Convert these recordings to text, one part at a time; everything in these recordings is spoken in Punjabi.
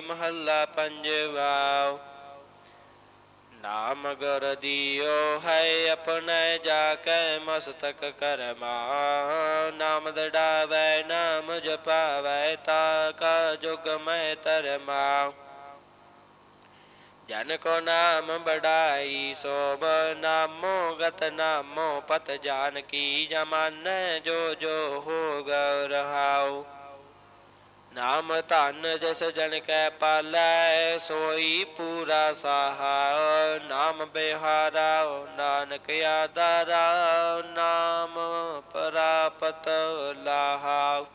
ਮਹੱਲਾ ਪੰਜਵਾ। ਨਾਮ ਗੁਰ ਦਿਓ ਹੈ ਆਪਣੇ ਜਾ ਕੇ ਮਸਤਕ ਕਰਮਾ। ਨਾਮ ਦੜਾਵੇ, ਨਾਮ ਜਪਾਵੇ, ਤਾ ਕਾ ਜੁਗ ਮੈਂ ਧਰਮਾ। ਜਨ ਕੋ ਨਾਮ ਬੜਾਈ ਸੋਭ, ਨਾਮੋ ਗਤ ਨਾਮੋ ਪਤ ਜਾਨ ਕੀ, ਜਮਨ ਜੋ ਜੋ ਹੋ ਗਉ ਰਹਾਉ। ਨਾਮ ਧਨ ਜਸ ਜਨ ਕੈ ਪਾਲੈ, ਸੋਈ ਪੂਰਾ ਸਾਹਾ। ਨਾਮ ਬਿਹਾਰਾ ਨਾਨਕ ਆਦਾਰਾ। ਨਾਮ ਪ੍ਰਾਪਤ ਲਾਹਾ।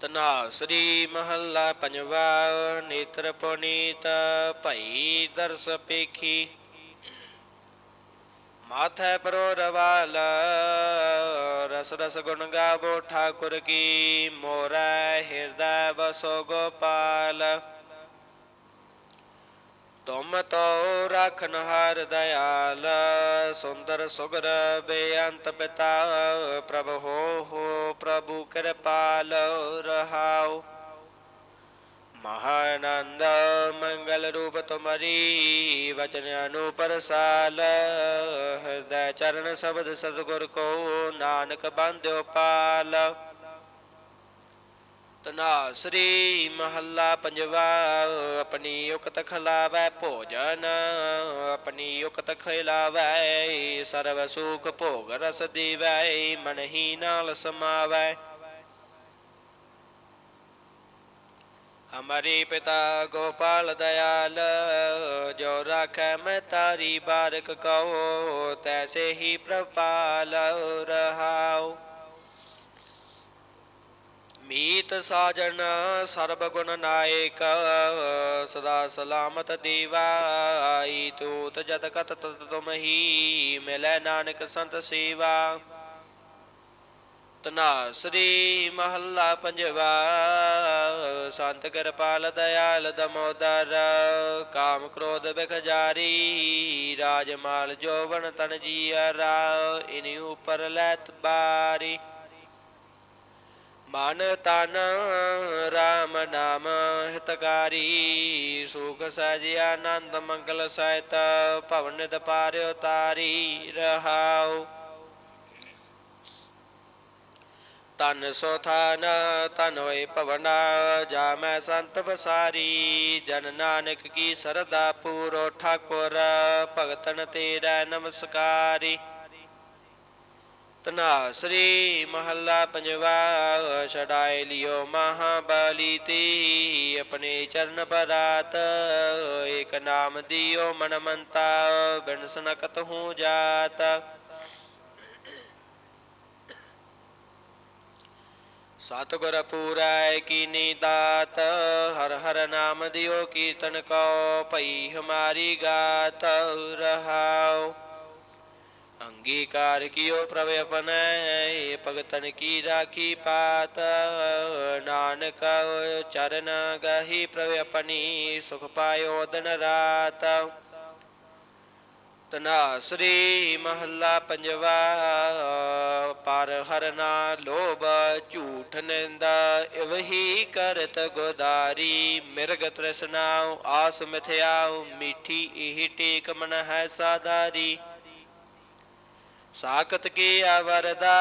ਤਨਾ ਸ੍ਰੀ ਮਹੱਲਾ ਪੰਜਵਾ, ਨੇਤਰ ਪੁਨੀਤ, ਭਈ ਦਰਸ ਪੇਖੀ। ਮਾਥੈ ਪਰੋ ਰਵਾਲ, ਰਸ ਰਸ ਗੁਣ ਗਾਵੋ ਠਾਕੁਰ ਕੀ, ਮੋਰੈ ਹਿਰਦੈ ਵਸੋ ਗੋਪਾਲ। ਤੁਮ ਤੋ ਰਖਨ ਹਰ ਦਇਆਲ, ਸੁੰਦਰ ਸੁਗਰ ਬੇਅੰਤ ਪਿਤਾ, ਪ੍ਰਭ ਹੋ ਹੋ ਪ੍ਰਭੂ ਕਿਰਪਾਲ, ਰਹਾਉ। ਮਹਾਨੰਦ ਮੰਗਲ ਰੂਪ ਤੁਮਰੀ ਵਚਨ ਅਨੁਪਰਸਾਲ ਹਿਰਦੈ ਚਰਨ ਸ਼ਬਦ ਸਤਿਗੁਰ ਕੋ ਨਾਨਕ ਬੰਧਿਓ ਪਾਲ ਤਨਾ ਸ੍ਰੀ ਮਹੱਲਾ ਪੰਜਵਾ ਆਪਣੀ ਉਕਤ ਖਲਾਵੈ ਭੋਜਨ ਆਪਣੀ ਉਕਤ ਖਿਲਾਵੈ ਸਰਬ ਸੁਖ ਭੋਗ ਰਸ ਦੀਵੈ ਮਨ ਹੀ ਨਾਲ ਸਮਾਵੈ ਹਮਾਰੇ ਪਿਤਾ ਗੋਪਾਲ ਦਇਆਲ ਜੋ ਰਾਖੈ ਮੈਂ ਤਾਰੀ ਬਾਰਕ ਕਹੋ ਤੈਸੇ ਹੀ ਪ੍ਰਪਾਲ ਰਹਾਉ ਮੀਤ ਸਾਜਨ ਸਰਬ ਗੁਣ ਨਾਇਕ ਸਦਾ ਸਲਾਮਤ ਦੀਵਾਈ ਤੂਤ ਜਤ ਕਤ ਤਤ ਤੁਮ ਹੀ ਮਿਲੈ ਨਾਨਕ ਸੰਤ ਸੇਵਾ ਤਨਾਸਰੀ ਮਹੱਲਾ ਪੰਜਵਾ, ਸੰਤ ਕਿਰਪਾਲ ਦਇਆਲ ਦਮੋਦਰ, ਕਾਮ ਕ੍ਰੋਧ ਬਿਖ ਜਾਰੀ ਰਾਜ ਮਾਲ ਜੋਵਨ ਤਨ ਜੀਅਰਾ, ਇਨੀ ਉਪਰ ਲੈਤ ਬਾਰੀ। ਮਨ ਤਨ ਰਾਮ ਨਾਮ ਹਿਤਕਾਰੀ, ਸੁਖ ਸਹਿਜ ਆਨੰਦ ਮੰਗਲ ਸਹਿਤ, ਭਵਨ ਦਪਾਰਿਓ ਤਾਰੀ ਰਹਾਓ ਤਨ ਸੋ ਥਾਨ, ਤਨ ਹੋਏ ਭਵਨਾ, ਜਾ ਮੈਂ ਸੰਤ ਬਸਾਰੀ ਜਨ ਨਾਨਕ ਕੀ ਸਰਦਾ ਪੂਰੋ ਠਾਕੁਰ, ਭਗਤਨ ਤੇਰਾ ਨਮਸਕਾਰੀ। ਤਨਾ ਸ੍ਰੀ ਮਹੱਲਾ ਪੰਜਵਾ ਛਡਾਇ ਲਿਓ ਮਹਾਬਲੀ ਤੀ। ਆਪਣੇ ਚਰਨ ਪਰਾਤ, ਏਕ ਨਾਮ ਦਿਓ ਮਨ ਮੰਤਾ ਬਿਨ ਸਨਕਤ ਹੂੰ ਜਾਤ। ਸਤਿਗੁਰ ਪੂਰੈ ਕੀਨੀ ਦਾਤ ਹਰ ਹਰ ਨਾਮ ਦਿਓ ਕੀਰਤਨ ਕੋ ਭਈ ਹਮਾਰੀ ਗਾਤ ਰਹਾਉ। ਅੰਗੀਕਾਰ ਕੀਓ ਪ੍ਰਭ ਆਪਣੈ ਭਗਤਨ ਕੀ ਰਾਖੀ ਪਾਤ। ਨਾਨਕ ਚਰਨ ਗਹੀ ਪ੍ਰਭ ਆਪਣੀ, ਸੁਖ ਪਾਇਓ ਦਿਨ ਰਾਤ। ਤਨਾ ਸ੍ਰੀ ਮਹੱਲਾ ਪੰਜਵਾ, ਪਰ ਹਰਨਾ ਲੋਭ ਝੂਠ ਨਿੰਦਾ, ਇਵਹੀ ਕਰਤ ਗੋਦਾਰੀ, ਮਿਰਗ ਤ੍ਰਿਸ਼ਨਾਉ, ਆਸ ਮਿਥਿਆਉ, ਮਿੱਠੀ ਇਹ ਟੇਕ ਮਨ ਹੈ ਸਾਦਾਰੀ ਸਾਖਤ ਕੀ ਅਵਰਦਾ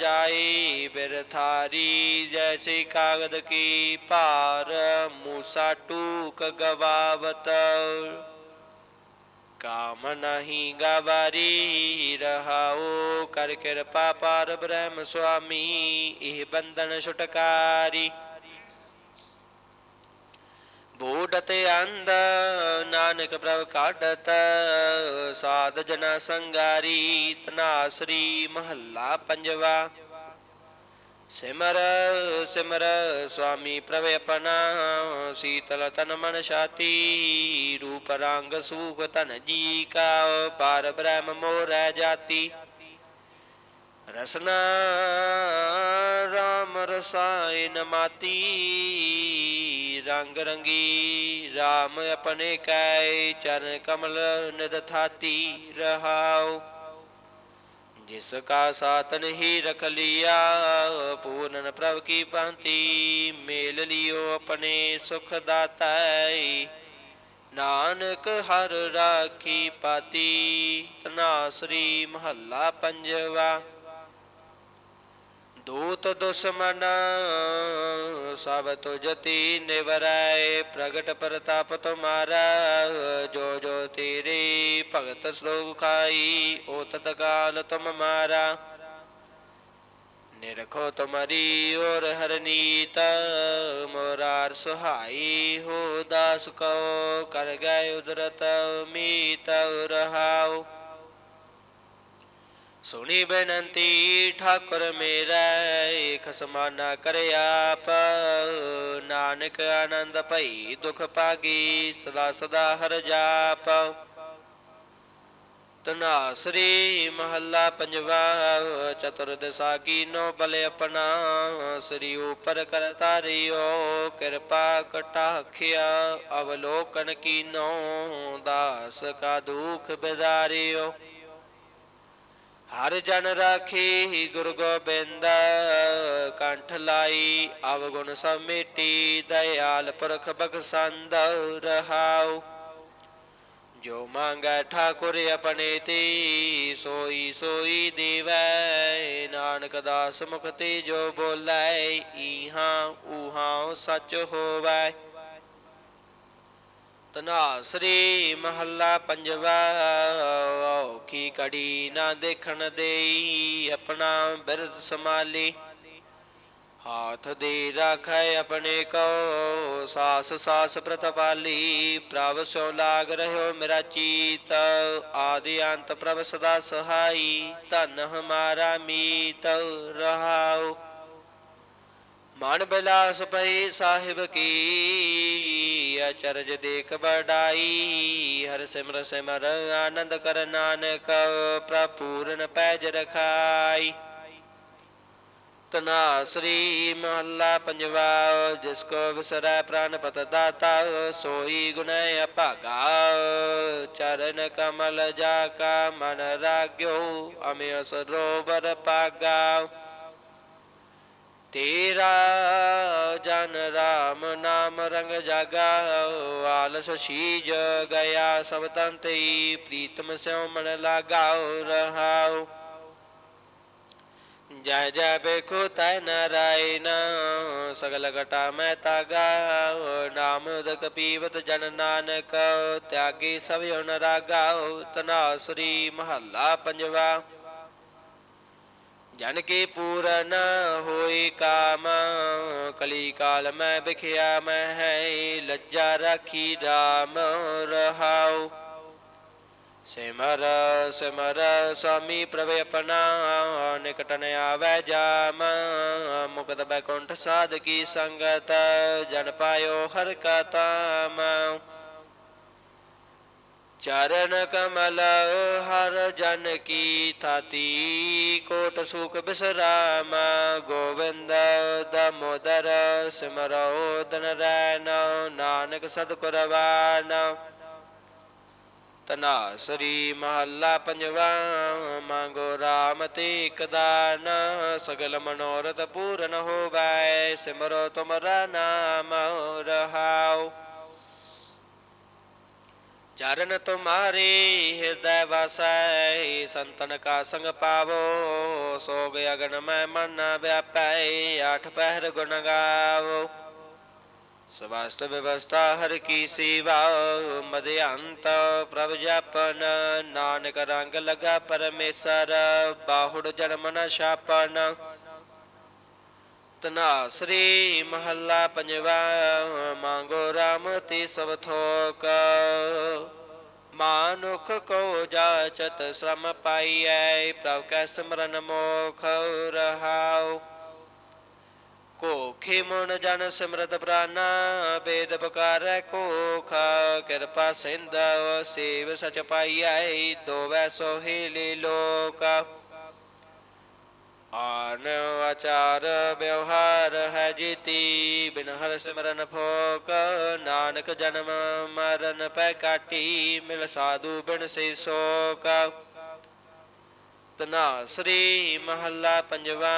ਜਾਈ ਬਿਰਥਾਰੀ, ਜੈਸੇ ਕਾਗਦ ਕੀ ਭਾਰ ਮੂਸਾ ਟੂਕ ਗਵਾਵਤ। ਕਾਮ ਨਹੀਂ ਗਵਾਰੀ ਰਹਾਓ ਕਰ ਕਿਰਪਾ ਪਾਰ ਬ੍ਰਹਮ ਸੁਆਮੀ ਇਹ ਬੰਧਨ ਛੁਟਕਾਰੀ ਬੂਢਤ ਅੰਧ ਨਾਨਕ ਪ੍ਰਭ ਕਾਢਤ ਸਾਧ ਜਨਾ ਸੰਗਾਰੀ ਤਨਾ ਸ੍ਰੀ ਮਹੱਲਾ ਪੰਜਵਾ ਸਿਮਰ ਸਿਮਰ ਸੁਆਮੀ ਪ੍ਰਭ ਆਪਣਾ ਸੀਤਲ ਤਨ ਮਨ ਛਾਤੀ ਰੂਪ ਰੰਗ ਸੂਖ ਤਨ ਜੀ ਕਾ ਪਾਰ ਬ੍ਰਹਮ ਮੋਰੈ ਜਾਤੀ ਰਸਨਾ ਰਾਮ ਰਸਾਇਨ ਮਾਤੀ ਰੰਗ ਰੰਗੀ RAM ਆਪਣੇ ਕੈ ਚਰਨ ਕਮਲ ਨਿਦ ਥਾਤੀ ਰਹਾਉ ਜਿਸ ਕਾ ਸਾਤਨ ਹੀ ਰਖ ਲਿਆ, ਪੂਰਨ ਪ੍ਰਭ ਕੀ ਭਾਂਤੀ, ਮੇਲ ਲਿਓ ਆਪਣੇ ਸੁਖ ਨਾਨਕ ਹਰ ਰਾਖੀ ਪਾਤੀ ਤਨਾਸਰੀ ਮਹੱਲਾ ਪੰਜਵਾ। ਦੂਤ ਦੁਸ਼ਮਨ, ਸਭ ਤੁਜਤੀ ਨਿਵਰੈ, ਪ੍ਰਗਟ ਪ੍ਰਤਾਪ ਤੁਮਾਰਾ, ਜੋ ਜੋ ਤੇਰੇ ਭਗਤ ਸਲੋਕ ਖਾਈ ਓ ਤਤਕਾਲ ਤੁਮ ਮਾਰਾ। ਨਿਰਖੋ ਤੁਮਰੀ ਔਰ ਹਰਨੀਤ ਮੋਰਾਰ ਸੁਹਾਈ ਹੋ ਦਾਸ ਕੋ ਕਰ ਗਏ ਉਦਰਤ ਮੀਤ ਰਹਾਉ। ਸੁਣੀ ਬੇਨਤੀ, ਠਾਕੁਰ ਮੇਰਾ ਏਕ ਸਮਾਨਾ ਕਰ ਆਪ। ਨਾਨਕ ਆਨੰਦ ਭਈ, ਦੁਖ ਪਾਗੀ ਸਦਾ ਸਦਾ ਹਰ ਜਾਪ। ਤਨਾਸਰੀ ਮਹੱਲਾ ਪੰਜਵਾ ਚਤੁਰ ਦਿਸਾ ਕੀਨੋ ਬਲੇ ਆਪਣਾ। ਸ੍ਰੀ ਉਪਰ ਕਰਤਾਰਿਓ ਕਿਰਪਾ ਕਟਾਖਿਆ, ਅਵਲੋਕਨ ਕੀਨੋ, ਦਾਸ ਕਾ ਦੁਖ ਬਿਦਾਰਿਓ। ਹਰ ਜਨ ਰਾਖੀ ਗੁਰ ਗੋਬਿੰਦ ਕੰਠ ਲਾਈ, ਅਵਗੁਣ ਸਮੇਟੀ ਦਇਆਲ ਪੁਰਖ ਬਖਸੰਦ ਰਹਾਉ। ਜੋ ਮੰਗੈ ਠਾਕੁਰ ਆਪਣੇ ਤੇ, ਸੋਈ ਸੋਈ ਦੇਵੈ, ਨਾਨਕ ਦਾਸ ਮੁਖ ਤੇ ਜੋ ਬੋਲੇ, ਈਹਾਂ ਊਹਾਂ ਸੱਚ ਹੋਵੈ। ਤਨਾਸਰੀ ਮਹੱਲਾ ਪੰਜਵਾ ਔਖੀ ਕੜੀ ਨਾ ਦੇਖਣ ਦੇਈ, ਆਪਣਾ ਬਿਰਦ ਸਮਾਲੀ ਹਾਥ ਦੇ ਰਾਖੈ ਆਪਣੇ ਕੋ, ਸਾਸ ਸਾਸ ਪ੍ਰਤਪਾਲੀ ਪ੍ਰਭ ਸੋ ਲਾਗ ਰਹਿਓ ਮੇਰਾ ਚੀਤ, ਆਦਿ ਅੰਤ ਪ੍ਰਭ ਸਦਾ ਸਹਾਈ। ਧਨ ਹਮਾਰਾ ਮੀਤ, ਰਹਾਉ। ਮਨ ਬਿਲਾਸ ਪਈ ਸਾਹਿਬ ਕੀ ਅਚਰਜ ਦੇਖ ਬੜਾਈ ਹਰ ਸਿਮਰ ਸਿਮਰ ਆਨੰਦ ਕਰ ਨਾਨਕ, ਪ੍ਰਪੂਰਨ ਪੈਜ ਰਖਾਈ। ਤਨਾਸਰੀ ਮਹੱਲਾ ਪੰਜਵਾ, ਜਿਸ ਕੋ ਵਿਸਰੈ ਪ੍ਰਾਨ ਪਤ ਦਾਤਾ, ਸੋਈ ਗੁਨੈ ਅਭਾਗਾ। ਚਰਨ ਕਮਲ ਜਾ ਕਾ ਮਨ ਰਾਗਿਓ ਅਮਿ ਸਰੋਵਰ ਪਾਗਾ। ਤੇਰਾ ਜਨ ਰਾਮ ਨਾਮ ਰੰਗ ਜਾਗਾ, ਆਲਸ ਸੀਜ ਗਿਆ, ਸਭ ਤੰਤਈ ਪ੍ਰੀਤਮ ਸਿਉ ਮਨ ਲਾਗਾਉ ਰਹਾਉ ਜੈ ਜੈ ਬੇਖੋ ਤੈ ਨਰਾਇਣ, ਸਗਲ ਘਟਾ ਮੈਂ ਤਾਗਾ, ਨਾਮ ਉਦਕ ਪੀਵਤ ਜਨ ਨਾਨਕ, ਤਿਆਗੀ ਸਭ ਨ ਰਾਗਾਉ ਤਨਾਸਰੀ ਮਹੱਲਾ ਪੰਜਵਾ। ਜਨ ਕੇ ਪੂਰਨ ਹੋਈ ਕਾਮ, ਕਲੀ ਕਾਲ ਮੈਂ ਵਿਖਿਆ, ਮੈਂ ਹੈ ਲੱਜਾ ਰਾਖੀ RAM ਰਹਾਉ। ਸਿਮਰ ਸਿਮਰ ਸਾਮੀ ਪ੍ਰਭ ਆਪਣਾ ਨਿਕਟਨ ਆਵੇ ਜਾਮ, ਮੁਕਤ ਬੈਕੁੰਠ ਸਾਧ ਕੀ ਸੰਗਤ, ਜਨ ਪਾਇਓ ਹਰ ਕਾ ਤਾਮ। ਚਰਨ ਕਮਲ, ਹਰ ਜਨ ਕੀ ਥਾਤੀ, ਕੋਟ ਸੁਖ ਬਿਸਰਾਮ, ਗੋਵਿੰਦ ਦਮੋਦਰ ਸਿਮਰੋ ਦਨ ਰੈਨ ਨਾਨਕ ਸਦ ਕੁਰਬਾਨ ਤਨਾਸਰੀ ਮਹੱਲਾ ਪੰਜਵਾ, ਮੰਗੋ RAM ਤੇ ਇਕ ਸਗਲ ਮਨੋਰਥ ਪੂਰਨ ਹੋਵੈ, ਸਿਮਰੋ ਤੁਮਰਾ ਨਾਮ ਰਹਾਉ। ਚਰਨ ਤੁਮਾਰੇ ਹਿਰਦੈ ਵਸੈ, ਸੰਤਨ ਕਾ ਸੰਗ ਪਾਵੋ, ਸੋਗ ਅਗਨ ਮੈਂ ਮਨ ਵਿਆਪੈ, ਆਠ ਪਹਿਰ ਗੁਣ ਗਾਵੋ। ਸਵਾਸਤ ਵਿਵਸਥਾ ਹਰ ਕੀ ਸੇਵਾ ਮਧਿਅੰਤ ਪ੍ਰਭ ਜਪਨ, ਨਾਨਕ ਰੰਗ ਲਗਾ ਪਰਮੇਸ਼ਰ, ਬਾਹੁੜ ਜਨਮ ਨ ਛਾਪਨ। ਤਨਾਸਰੀ ਮਹੱਲਾ ਪੰਜਵਾ, ਮੰਗੋ RAM ਤੇ ਸਭ ਥੋਕ। ਮਾਨੁਖ ਕੋ ਜਾਚਤ ਸ਼ਰਮ ਪਾਈਐ, ਪ੍ਰਭ ਕੈ ਸਿਮਰਨ ਮੋਖ ਰਹਾਉ। ਕੋਖੇ ਮਨ ਜਨ ਸਿਮਰਤ ਪ੍ਰਾਨਾ, ਬੇਦ ਬਕਾਰੈ ਕੋਖ, ਕਿਰਪਾ ਸਿੰਧ ਸੇਵ ਸਚ ਪਾਈਐ, ਦੋਵੈ ਸੋਹਿਲੇ ਲੋਕ ਆਨ ਆਚਾਰ ਵਿਵਹਾਰ ਹੈ ਜੀਤੀ, ਬਿਨ ਹਰ ਸਿਮਰਨ ਭੋਕ ਨਾਨਕ ਜਨਮ ਮਰਨ ਪੈ ਕਾਟੀ, ਮਿਲ ਸਾਧੂ ਬਿਨ ਸੇ ਸੋਕ। ਤਨਾ ਸ੍ਰੀ ਮਹੱਲਾ ਪੰਜਵਾ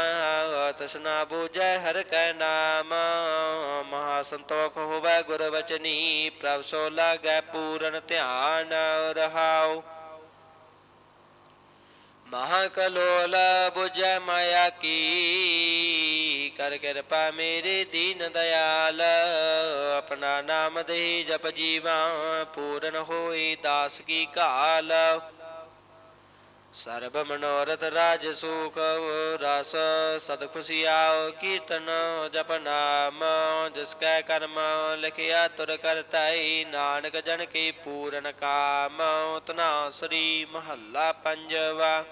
ਤਸਨਾ ਬੂਝੈ ਹਰ ਕੈ ਨਾਮ। ਮਹਾ ਸੰਤੋਖ ਹੋਵੈ ਗੁਰ ਵਚਨੀ, ਪ੍ਰਭ ਸੋ ਲਾਗੈ ਪੂਰਨ ਧਿਆਨ ਰਹਾਉ। ਮਹਾ ਕਲੋਲ ਬੁਝੈ ਮਾਇਆ ਕੀ? ਕਰ ਕਿਰਪਾ ਮੇਰੇ ਦੀਨ ਦਇਆਲ। ਆਪਣਾ ਨਾਮ ਦੇ ਜਪ ਜੀਵਾ, ਪੂਰਨ ਹੋਈ ਦਾਸ ਕੀ ਘਾਲ। ਸਰਬ ਮਨੋਰਥ ਰਾਜ ਸੁਖ ਰਸ, ਸਦ ਖੁਸ਼ੀਆਓ ਕੀਰਤਨ ਜਪ ਨਾਮ, ਜਿਸ ਕੈ ਕਰਮ ਲਿਖਿਆ ਤੁਰ ਕਰਤਾਈ, ਨਾਨਕ ਜਨ ਕੀ ਪੂਰਨ ਕਾਮ ਤਨਾ ਸ੍ਰੀ ਮਹੱਲਾ ਪੰਜਵਾ।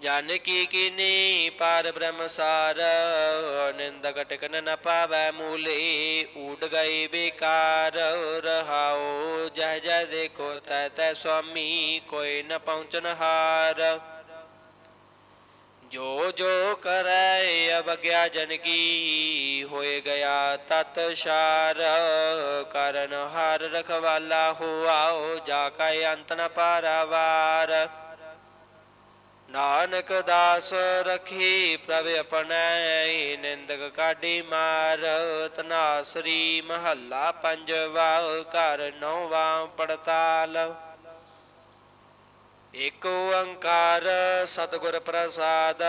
ਜਨ ਕੀ ਕੀਨੀ ਪਾਰ ਬ੍ਰਹਮ ਸਾਰ, ਨਿੰਦਕ ਟਿਕਨ ਨ ਪਾਵੈ ਮੂਲੇ ਊਡ ਗਏ ਬੇਕਾਰ ਰਹਾਓ ਜਹ ਜਹ ਦੇਖੋ ਤੈ ਤੈ ਸੁਆਮੀ, ਕੋਈ ਨ ਪਹੁੰਚਨ ਹਾਰ। ਜੋ ਜੋ ਕਰੈ ਅਵਗਿਆ ਜਨ ਕੀ, ਹੋਏ ਗਿਆ ਤਤ ਸ਼ਾਰ। ਕਰਨ ਹਾਰ ਰਖਵਾਲਾ ਹੋਆਓ ਜਾ ਕੈ ਅੰਤ ਨ ਪਾਰਾਵਾਰ। ਨਾਨਕ ਦਾਸ ਰਖੀ ਪ੍ਰਭ ਆਪਣੈ ਨਿੰਦਕ ਕਾਢੀ ਮਾਰ ਤਨਾਸਰੀ ਮਹੱਲਾ ਪੰਜਵਾ ਘਰ ਨੌਵਾਂ ਪੜਤਾਲ। ਏਕ ਓੰਕਾਰ ਸਤਿਗੁਰ ਪ੍ਰਸਾਦ,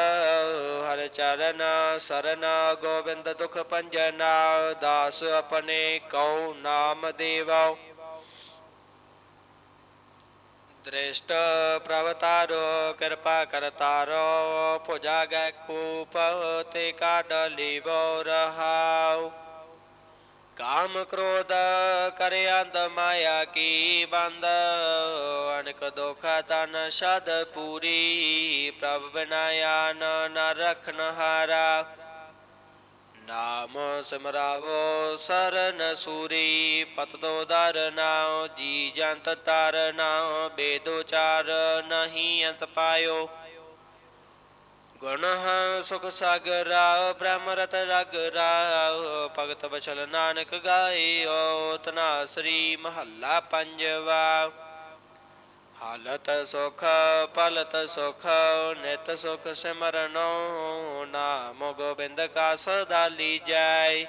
ਹਰ ਚਰਨ ਸਰਨ ਗੋਬਿੰਦ ਦੁਖ ਪੰਜਨਾ, ਦਾਸ ਆਪਣੇ ਕਉ ਨਾਮ ਦੇਵਾ। ਦ੍ਰਿਸ਼ਟ ਪ੍ਰਵਤਾਰੋ ਕਿਰਪਾ ਕਰਤਾਰੋ ਭੁਜਾ ਗੈ ਕੂਪ ਤੇ ਕਾਢ ਲੀਵੋ ਰਹਾਉ ਕਾਮ ਕ੍ਰੋਧ ਕਰੇ ਅੰਧ ਮਾਇਆ ਕੀ ਬੰਦ ਅਨਕ ਦੋਖਾ ਤਨ ਸ਼ਦ ਪੂਰੀ ਪ੍ਰਭ ਬਿਨਾਇਆਨ ਨ ਰਖਨ ਹਾਰਾ ਨਾਮ ਸਿਮਰਾਵੋ ਸਰਨ ਸੂਰੀ, ਪਤ ਤੋ ਦਰ ਨਾਉ, ਜੀ ਜੰਤ ਤਰ ਨਾਉ ਬੇਦੋਚਾਰ ਨਹੀਂ ਅੰਤ ਪਾਇਓ। ਗੁਣ ਹਾਂ ਸੁਖ ਸਾਗਰਾ ਬ੍ਰਹਮ ਰਤ ਰਗ ਰਾਉ, ਭਗਤ ਬਚਲ ਨਾਨਕ ਗਾਇਓ ਤਨਾ ਸ੍ਰੀ ਮਹੱਲਾ ਪੰਜਵਾ। ਹਾਲਤ ਸੁਖ, ਪਲਤ ਸੁਖ, ਨਿਤ ਸੁਖ ਸਿਮਰਨੋ ਨਾਮ ਗੋਬਿੰਦ ਕਾ ਸਦਾ ਲੀਜੈ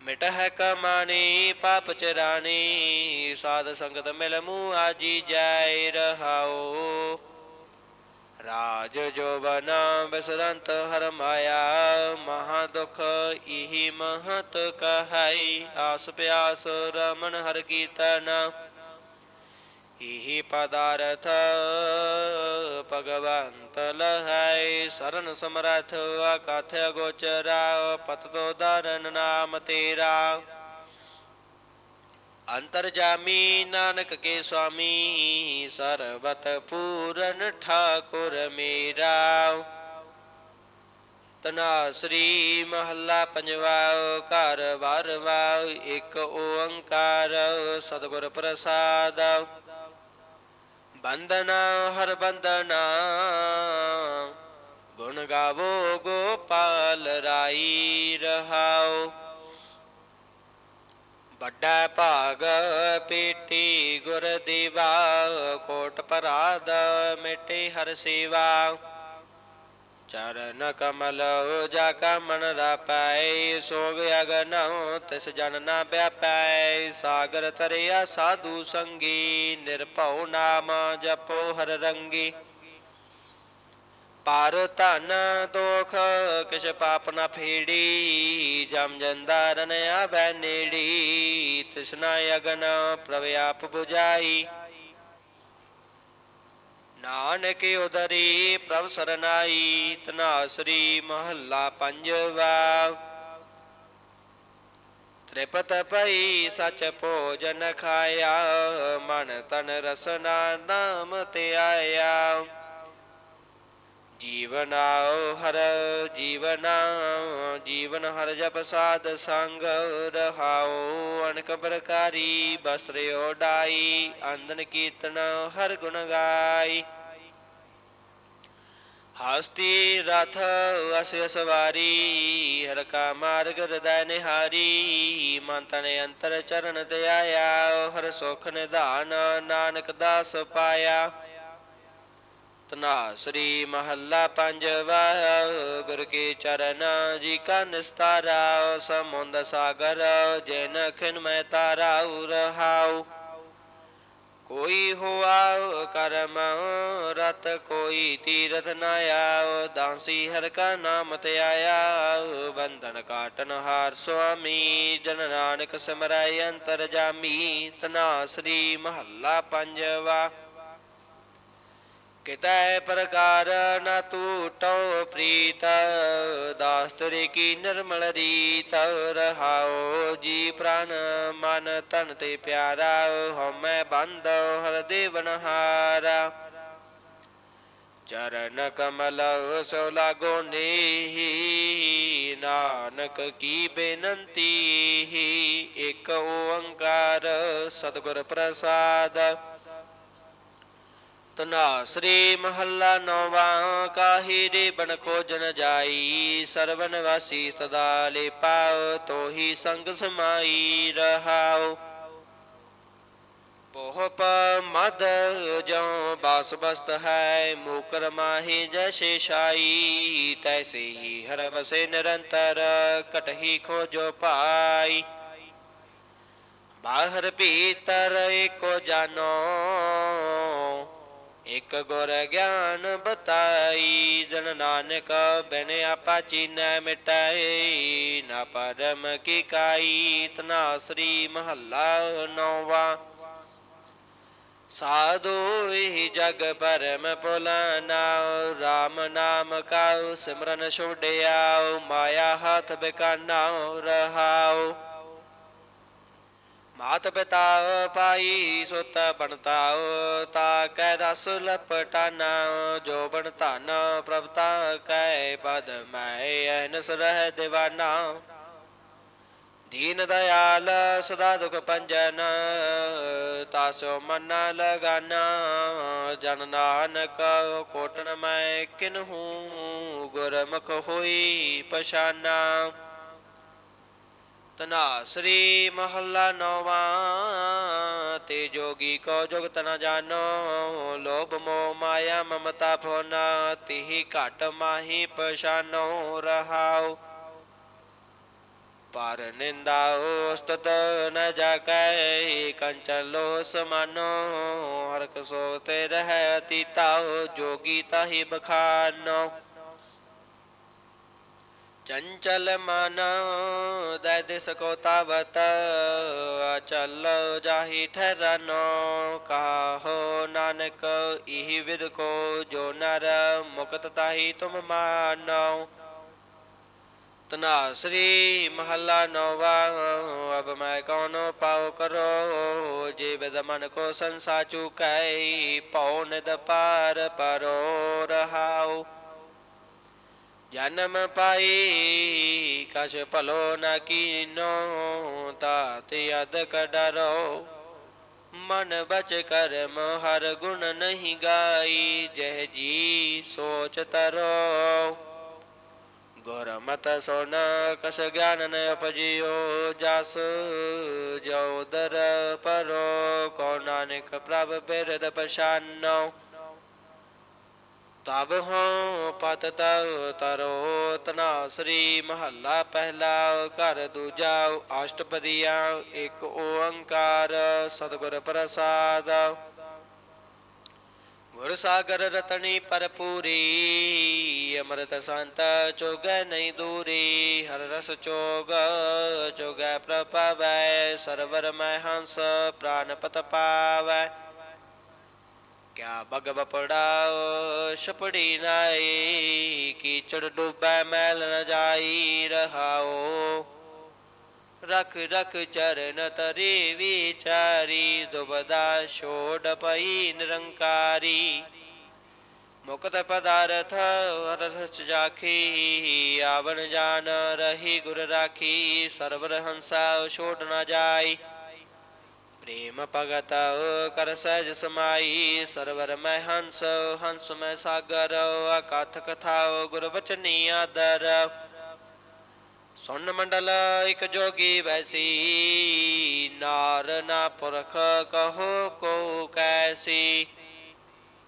ਮਿਟ ਹੈ ਕਮਾਣੀ, ਪਾਪ ਚਰਾਣੀ, ਸਾਧ ਸੰਗਤ ਮਿਲ ਮੂ ਆਜੀ ਜੈ ਰਹਾਓ। ਰਾਜ ਜੋਬਨ ਬਿਸਰੰਤ ਹਰ ਮਾਇਆ, ਮਹਾ ਦੁਖ ਇਹੀ ਮਹਤ ਕਹਾਈ। ਆਸ ਪਿਆਸ ਰਮਨ ਹਰ ਕੀਰਤਨ ਇਹੀ ਪਦਾਰਥ ਭਗਵੰਤ ਲਹੈ। ਸਰਨ ਸਮਰਥ ਅਕਥ ਗੋਚਰਾ। ਪਤ ਦਰਨ ਨਾਮ ਤੇਰਾ। ਅੰਤਰ ਜਾਮੀ ਨਾਨਕ ਕੇ ਸੁਆਮੀ, ਸਰਬਤ ਪੂਰਨ ਠਾਕੁਰ ਮੇਰਾ। ਤਨਾ ਸ੍ਰੀ ਮਹੱਲਾ ਪੰਜਵਾ, ਘਰ ਵਰਵਾ, ਇੱਕ ਓੰਕਾਰ, ਸਤਿਗੁਰ ਪ੍ਰਸਾਦ। ਬੰਦਨਾ, ਹਰ ਬੰਦਨਾ। ਗੁਣ ਗਾਵੋ ਗੋਪਾਲ ਰਾਈ, ਰਹਾਓ। ਵੱਡਾ ਭਾਗ ਪੀਟੀ ਗੁਰ ਦੇਵਾ, ਕੋਟ ਪਰਾਦ ਮਿਟੇ ਹਰ ਸੇਵਾ। ਚਰਨ ਕਮਲ ਜਾ ਕਾ ਮਨ ਰਾਪੈ ਸੋਗ ਅਗਨ ਤਿਸ ਜਨ ਨਾ ਵਿਆਪੈ ਸਾਗਰ ਤਰਿਆ ਸਾਧੂ ਸੰਗੀ, ਨਿਰਭਉ ਨਾਮ ਜਪੋ ਹਰ ਰੰਗੀ। ਪਾਰ ਧਨ ਦੋਖ, ਕਿਛ ਪਾਪ ਨਾ ਫੇੜੀ, ਜਮ ਜੰਦਾਰਨ ਆਵੈ ਨੇੜੀ। ਤਿਸਨਾ ਅਗਨ ਪ੍ਰਭ 부ਜਾਈ ਨਾਨਕ ਉਦਰੀ ਪ੍ਰਭ ਸਰਨਾਈ, ਤਨਾਸਰੀ ਮਹੱਲਾ ਪੰਜਵਾ। ਤ੍ਰਿਪਤ ਪਈ ਸਚ ਭੋਜਨ ਖਾਇਆ, ਮਨ ਤਨ ਰਸਨਾ ਨਾਮ ਤੇ ਆਇਆ। ਜੀਵਨ ਆਓ ਹਰ, ਜੀਵਨ ਜੀਵਨ ਹਰ ਜਪ ਸਾਧ ਸੰਗ ਰਹਾਓ। ਅਨਕ ਪ੍ਰਕਾਰੀ ਬਸਤਰ ਓਡਾਈ ਅੰਦਨ ਕੀਰਤਨ, ਹਰ ਗੁਣ ਗਾਈ। ਹਸਤੀ ਰਥ ਅਸ ਸਵਾਰੀ ਹਰ ਕਾ ਮਾਰਗ ਹਿਰਦੈ ਨਿਹਾਰੀ, ਮਨ ਤਨ ਅੰਤਰ ਚਰਨ ਤੇ ਆਇਆ, ਹਰ ਸੁਖ ਨਿਧਾਨ, ਨਾਨਕ ਦਾਸ ਪਾਇਆ। ਤਨਾਸਰੀ ਮਹੱਲਾ ਪੰਜਵਾ, ਗੁਰ ਕੇ ਚਰਨ ਜੀ ਕਾ ਨਿਸਤਾਰਾ ਸਮੁੰਦ ਸਾਗਰ, ਜੈਨ ਖਿਨ ਮੈਂ ਤਾਰਾ ਰਹਾਉ ਕੋਈ ਹੋਆ ਕਰਮ, ਰਤ ਕੋਈ ਤੀਰਥ ਨ ਆਓ ਦਾਸੀ ਹਰ ਕਾ ਨਾਮ ਤੇ ਆਇਆ, ਬੰਧਨ ਕਾਟਨ ਹਾਰ ਸੁਆਮੀ। ਜਨ ਨਾਨਕ ਸਿਮਰੈ ਅੰਤਰ ਜਾਮੀ ਤਨਾਸਰੀ ਮਹੱਲਾ ਪੰਜਵਾ। ਕਿਤੈ ਪ੍ਰਕਾਰ ਨ ਟੂਟੋ ਪ੍ਰੀਤ, ਦਾਸਤਰੀ ਕੀ ਨਿਰਮਲ ਰੀਤ ਰਹਾਓ ਜੀ ਪ੍ਰਾਨ ਮਨ ਤਨ ਤੇ ਪਿਆਰਾ ਹਉਮੈ ਬੰਦ ਹਰਦੇ ਬਨਹਾਰਾ ਚਰਨ ਕਮਲ ਸੋ ਲਾਗੋ ਨੇਹੀ, ਨਾਨਕ ਕੀ ਬੇਨਤੀ, ਇਕ ਓੰਕਾਰ ਸਤਿਗੁਰ ਪ੍ਰਸਾਦ। ਤਨਾਸਰੀ ਮਹੱਲਾ ਨੌਵਾਂ ਕਾਹੀ ਰੇ ਬਨ ਖੋਜਨ ਜਾਈ ਸਰਵਨ ਵਾਸੀ ਸਦਾ ਲੈ ਪਾਉ ਤੋਹੀ ਸੰਗ ਸਮਾਈ ਰਹਾਉ ਪੋਹਪ ਮਦ ਜੋ ਬਾਸ ਬਸਤ ਹੈ, ਮੂਕਰ ਮਾਹੀ ਜੈਸੇ ਸ਼ਾਈ ਤੈਸੇ ਹੀ ਹਰ ਵਸੇ ਨਿਰੰਤਰ ਕਟਹੀ ਖੋਜੋ ਪਾਈ। ਬਾਹਰ ਭੀਤਰ ਏਕੋ ਜਾਨੋ ਇਕ ਗੁਰ ਗਿਆਨ ਬਤਾਈ, ਜਨ ਨਾਨਕ ਬਿਨ ਆਪਾ ਚੀਨੈ ਮਿਟਾਈ ਨਾ ਪਰਮ ਕੀ ਕਾਈ ਤਨਾਸਰੀ ਮਹੱਲਾ ਨੌਵਾ। ਸਾਧੂ ਹੀ ਜਗ ਪਰਮ ਭੁਲਾਨਾ RAM ਨਾਮ ਕਾ ਸਿਮਰਨ ਛੋੜਿਆ, ਮਾਇਆ ਹੱਥ ਬਿਕਾਨਾ ਰਹਾਓ ਮਾਤ ਪਿਤਾ ਪਾਈ ਸੁਤ ਬਣਤਾਉ ਤਾ ਕੈ ਰਸ ਲਪਟਾਨਾ, ਜੋ ਬਣ ਧਨ ਪ੍ਰਭਤਾ ਕੈ ਪਦ ਮੈਂ ਐਨਸ ਰਹਿ ਦਿਵਾਨਾ। ਦੀਨ ਦਇਆਲ ਸਦਾ ਦੁਖ ਪੰਜਨ ਤਾਸੋ ਮਨ ਲਗਾਨਾ। ਜਨ ਨਾਨਕ ਕੋਟਨ ਮੈਂ ਕਿਨਹੂ ਗੁਰਮੁਖ ਹੋਈ ਪਛਾਨਾ। ਤਨਾਸਰੀ ਮਹੱਲਾ ਨੌਵਾਂ ਤੇ ਜੋਗੀ ਕੋ ਜੁਗਤ ਨ ਜਾਣੋ ਲੋਭ ਮੋਹ ਮਾਇਆ ਮਮਤਾ ਫੋਨਾ, ਤਿਹੀ ਘਟ ਮਾਹੀ ਪਛਾਨੋ ਰਹਾਉ। ਪਰ ਨਿੰਦਾ ਉਸਤਤ ਨ ਜਾਕੈ ਕੰਚਨ ਲੋ ਸਮਾਨੋ ਹਰਕ ਸੋ ਤੇ ਰਹਿ ਅਤੀਤਾ ਜੋਗੀ ਤਾਹੀ ਬਖਾਨੋ। ਚੰਚਲ ਮਨ ਦੈ ਦਿਸ ਤਾਵਤ, ਅਚਲ ਜਾਹੀ ਠਹਿਰਾਨੋ ਕਾਹੋ ਨਾਨਕ, ਇਹ ਵਿਦ ਕੋ ਜੋ ਨਰ ਮੁਕਤ ਤਾਹੀ ਤੁਮ ਮਾਨੋ। ਤਨਾਸਰੀ ਮਹੱਲਾ ਨੌਵਾ, ਅਬ ਮੈਂ ਕੌਨੋ ਪਾਉ ਕਰੋ ਜੇ ਵਿਦ ਮਨ ਕੋ ਸੰਸਾ ਚੁਕੈ ਪਉ ਨਿਦ ਪਾਰ ਪਰੋ ਰਹਾਉ। ਜਨਮ ਪਾਈ, ਕਛ ਭਲੋ ਨ ਕੀਨੋ ਤਾਤ ਅਦ ਕਡਰੋ। ਮਨ ਬਚ ਕਰਮ, ਹਰ ਗੁਣ ਨਹੀਂ ਗਾਈ, ਜਹ ਜੀ ਸੋਚ ਤਰੋ। ਗੁਰ ਮਤ ਸੁਨ ਕਸ ਗਿਆਨ ਨ ਉਪਜਿਓ, ਜਸ ਜੋ ਦਰ ਪਰੋ। ਕੋ ਨਾਨਕ ਪ੍ਰਭ ਬਿਰਦ ਪਛਾਨੋ। ਤਬ ਹਉ ਪਤ ਤਉ ਤਰੋ ਤਨਾਸਰੀ ਮਹੱਲਾ ਪਹਿਲਾ ਘਰ ਦੂਜਾ ਅਸ਼ਟਪਦੀਆਂ, ਇੱਕ ਓੰਕਾਰ ਸਤਿਗੁਰ ਪ੍ਰਸਾਦ। ਗੁਰ ਸਾਗਰ ਰਤਨੀ ਪਰਪੂਰੀ ਅੰਮ੍ਰਿਤ ਸੰਤ ਚੋਗੈ ਨਹੀਂ ਦੂਰੀ। ਹਰ ਰਸ ਚੋਗ ਚੋਗੈ ਪ੍ਰਪਾਵੈ ਸਰਵਰ ਮੈਂ ਹੰਸ ਪ੍ਰਾਨ ਪਤ ਪਾਵੈ। ਕਿਆ ਬਗ ਬਪੜਾਓ ਛਪੜੀ ਨਾਈ ਕੀਚੜ ਡੁੱਬੈ ਮੈਲ ਨ ਜਾਈ ਰਹਾਓ। ਰਖ ਰਖ ਚਰਨ ਤਰੀ ਵਿਚਾਰੀ, ਦੁਬਦਾ ਛੋੜ ਪਈ ਨਿਰੰਕਾਰੀ। ਮੁਕਤ ਪਦਾਰਥ ਰਸ ਜਾਖੀ, ਆਵਣ ਜਾਨ ਰਹੀ ਗੁਰ ਰਾਖੀ ਸਰਵਰ ਹੰਸਾ ਛੋੜ ਨਾ ਜਾਈ। ਪ੍ਰੇਮ ਭਗਤ ਕਰ ਸਹਿਜ ਸਮਾਈ ਸਰਵਰ ਮੈਂ ਹੰਸ ਹੰਸ ਮੈਂ ਸਾਗਰ ਅਕਥ ਕਥਾ ਗੁਰ ਬਚਨੀ ਆਦਰ ਸੁਨ ਮੰਡਲ ਇਕ ਜੋਗੀ ਵੈਸੀ ਨਾਰ ਨਾ ਪੁਰਖ ਕਹੋ ਕੋ ਕੈਸੀ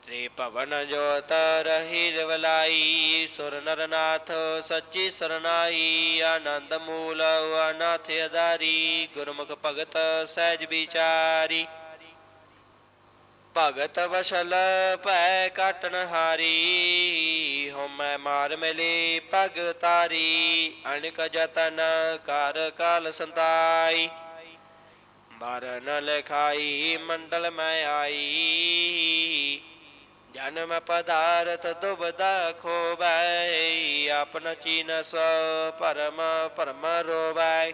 ਤ੍ਰੀ ਭਵਨ ਜੋਤ ਰਹੀ ਰਵਲਾਈ ਸੁਰ ਨਰਨਾਥ ਸੱਚੀ ਸਰਨਾਈ ਆਨੰਦ ਮੂਲ ਅਨਾਥ ਅਦਾਰੀ ਗੁਰਮੁਖ ਭਗਤ ਸਹਿਜ ਵਿਚਾਰੀ ਭਗਤ ਵਸ਼ਲ ਭੈ ਕਾਟਨ ਹਾਰੀ ਹਉਮੈ ਮਾਰ ਮਿਲੀ ਭਗਤਾਰੀ ਅਣਕ ਜਤਨ ਕਰ ਕਾਲ ਸੰਤਾਈ ਮਰਨ ਲਖਾਈ ਮੰਡਲ ਮੈਂ ਆਈ ਜਨਮ ਪਦਾਰਥ ਦੁਬਦਾ ਖੋਬੈ ਆਪਨ ਚੀਨਸ ਪਰਮ ਪਰਮ ਰੋਵੈ।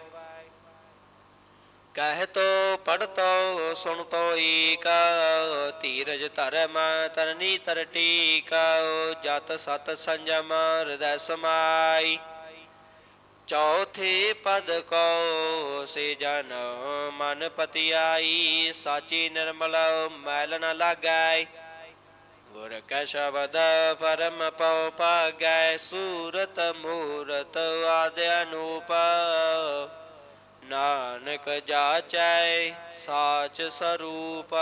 ਕਹਿ ਤੋ ਪੜ ਤੋ, ਸੁਣ ਤੋ ਏਕ, ਧੀਰਜ ਧਰਮ ਤਰਨੀ ਤਰ ਟੀਕਾ, ਜਤ ਸਤ ਸੰਜਮ ਹਿਰਦੈ ਸਮਾਈ। ਚੌਥੇ ਪਦ ਕੋ ਸੇ ਜਨ ਮਨ ਪਤਿਆਈ, ਸਾਚੀ ਨਿਰਮਲ ਮੈਲ ਗੁਰ ਕੈ ਸ਼ਬਦ ਪਰਮ ਪਉ ਪਾਗੈ ਸੂਰਤ ਮੂਰਤ ਆਦਿ ਅਨੂਪ। ਨਾਨਕ ਜਾਚੈ ਸਾਚ ਸਰੂਪ।